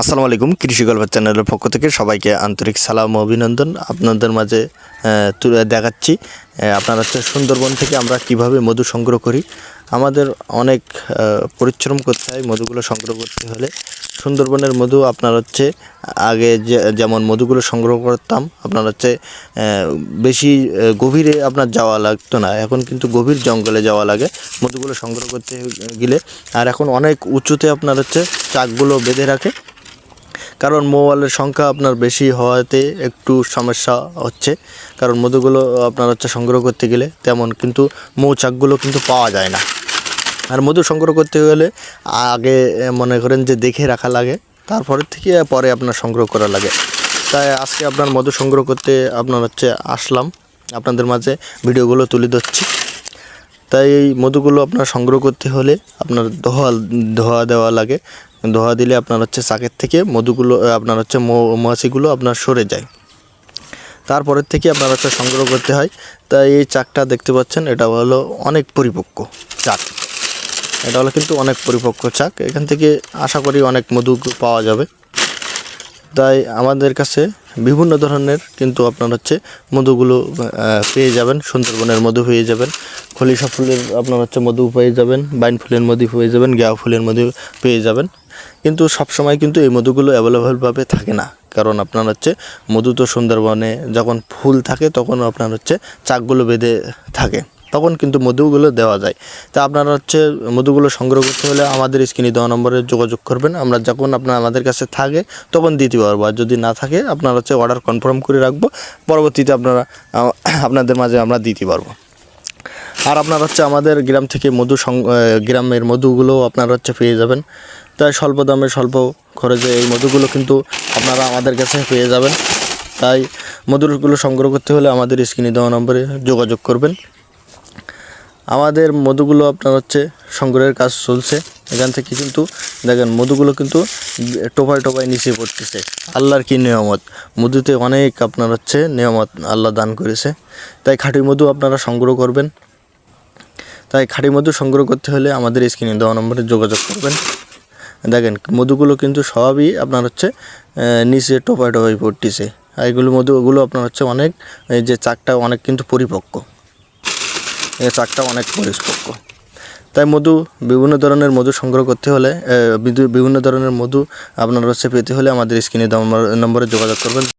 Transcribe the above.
আসসালামু আলাইকুম, কৃষি গল্প চ্যানেলের পক্ষ থেকে সবাইকে আন্তরিক সালাম অভিনন্দন। আপনাদের মাঝে তুলে দেখাচ্ছি আপনার হচ্ছে সুন্দরবন থেকে আমরা কীভাবে মধু সংগ্রহ করি। আমাদের অনেক পরিশ্রম করতে হয় মধুগুলো সংগ্রহ করতে হলে। সুন্দরবনের মধু আপনার হচ্ছে, আগে যেমন মধুগুলো সংগ্রহ করতাম, আপনার হচ্ছে বেশি গভীরে আপনার যাওয়া লাগতো না। এখন কিন্তু গভীর জঙ্গলে যাওয়া লাগে মধুগুলো সংগ্রহ করতে গেলে। আর এখন অনেক উঁচুতে আপনার হচ্ছে চাকগুলো বেঁধে রাখে। কারণ মোবাইলের সংখ্যা আপনার বেশি হওয়াতে একটু সমস্যা হচ্ছে। কারণ মধুগুলো আপনার হচ্ছে সংগ্রহ করতে গেলে তেমন কিন্তু মৌচাকগুলো কিন্তু পাওয়া যায় না। আর মধু সংগ্রহ করতে গেলে আগে মনে করেন যে দেখে রাখা লাগে, তারপরে থেকে পরে আপনার সংগ্রহ করা লাগে। তাই আজকে আপনার মধু সংগ্রহ করতে আপনার হচ্ছে আসলাম, আপনাদের মাঝে ভিডিওগুলো তুলে ধরছি। তাই এই মধুগুলো আপনার সংগ্রহ করতে হলে আপনার ধোয়া ধোয়া দেওয়া লাগে। ধোয়া দিলে আপনার হচ্ছে চাকের থেকে মধুগুলো আপনার হচ্ছে মৌমাছিগুলো আপনার সরে যায়। তারপরের থেকে আপনার হচ্ছে সংগ্রহ করতে হয়। তাই এই চাকটা দেখতে পাচ্ছেন, এটা হলো অনেক পরিপক্ক চাক। এটা হলো কিন্তু অনেক পরিপক্ক চাক। এখান থেকে আশা করি অনেক মধু পাওয়া যাবে। তাই আমাদের কাছে বিভিন্ন ধরনের কিন্তু আপনার হচ্ছে মধুগুলো পেয়ে যাবেন। সুন্দরবনের মধু পেয়ে যাবেন। খলিশা ফুলের আপনার হচ্ছে মধু পেয়ে যাবেন। বাইন ফুলের মধু পেয়ে যাবেন। গেয়া ফুলের মধু পেয়ে যাবেন। কিন্তু সব সময় কিন্তু এই মধুগুলো অ্যাভেলেবেলভাবে থাকে না। কারণ আপনার হচ্ছে মধু তো সুন্দরবনে যখন ফুল থাকে তখন আপনার হচ্ছে চাকগুলো বেঁধে থাকে, তখন কিন্তু মধুগুলো দেওয়া যায়। তা আপনারা হচ্ছে মধুগুলো সংগ্রহ করতে হলে আমাদের স্ক্রিনে দেওয়া নম্বরে যোগাযোগ করবেন, আমরা যখন আপনার আমাদের কাছে থাকে তখন দিতে পারব আর যদি না থাকে, আপনার হচ্ছে অর্ডার কনফার্ম করে রাখব, পরবর্তীতে আপনারা আপনাদের মাঝে আমরা দিতে পারব আর আপনার হচ্ছে আমাদের গ্রাম থেকে মধু গ্রামের মধুগুলো আপনারা হচ্ছে পেয়ে যাবেন। তাই স্বল্প দামে স্বল্প খরচে এই মধুগুলো কিন্তু আপনারা আমাদের কাছে পেয়ে যাবেন। তাই মধুগুলো সংগ্রহ করতে হলে আমাদের স্ক্রিনে দেওয়া নম্বরে যোগাযোগ করবেন। আমাদের মধুগুলো আপনার হচ্ছে সংগ্রহের কাজ চলছে। এখান থেকে কিন্তু দেখেন মধুগুলো কিন্তু টোপায় টোপায় নিচে পড়তেছে। আল্লাহর কি নিয়ামত? মধুতে অনেক আপনার হচ্ছে নিয়ামত আল্লাহ দান করেছে। তাই খাঁটি মধু আপনারা সংগ্রহ করবেন। তাই খাঁটি মধু সংগ্রহ করতে হলে আমাদের স্ক্রিনে দেওয়া নম্বরে যোগাযোগ করবেন। দেখেন, মধুগুলো কিন্তু সবই আপনার হচ্ছে নিচে টোপায় টোপায় পড়তেছে আর এগুলো মধুগুলো আপনার হচ্ছে অনেক যে চাকটা অনেক কিন্তু পরিপক্ক। এই চাকটা অনেক পরিপক্ক। তাই মধু, বিভিন্ন ধরনের মধু সংগ্রহ করতে হলে বিভিন্ন ধরনের মধু আপনার হচ্ছে পেতে হলে আমাদের স্ক্রিনে নম্বরে যোগাযোগ করবেন।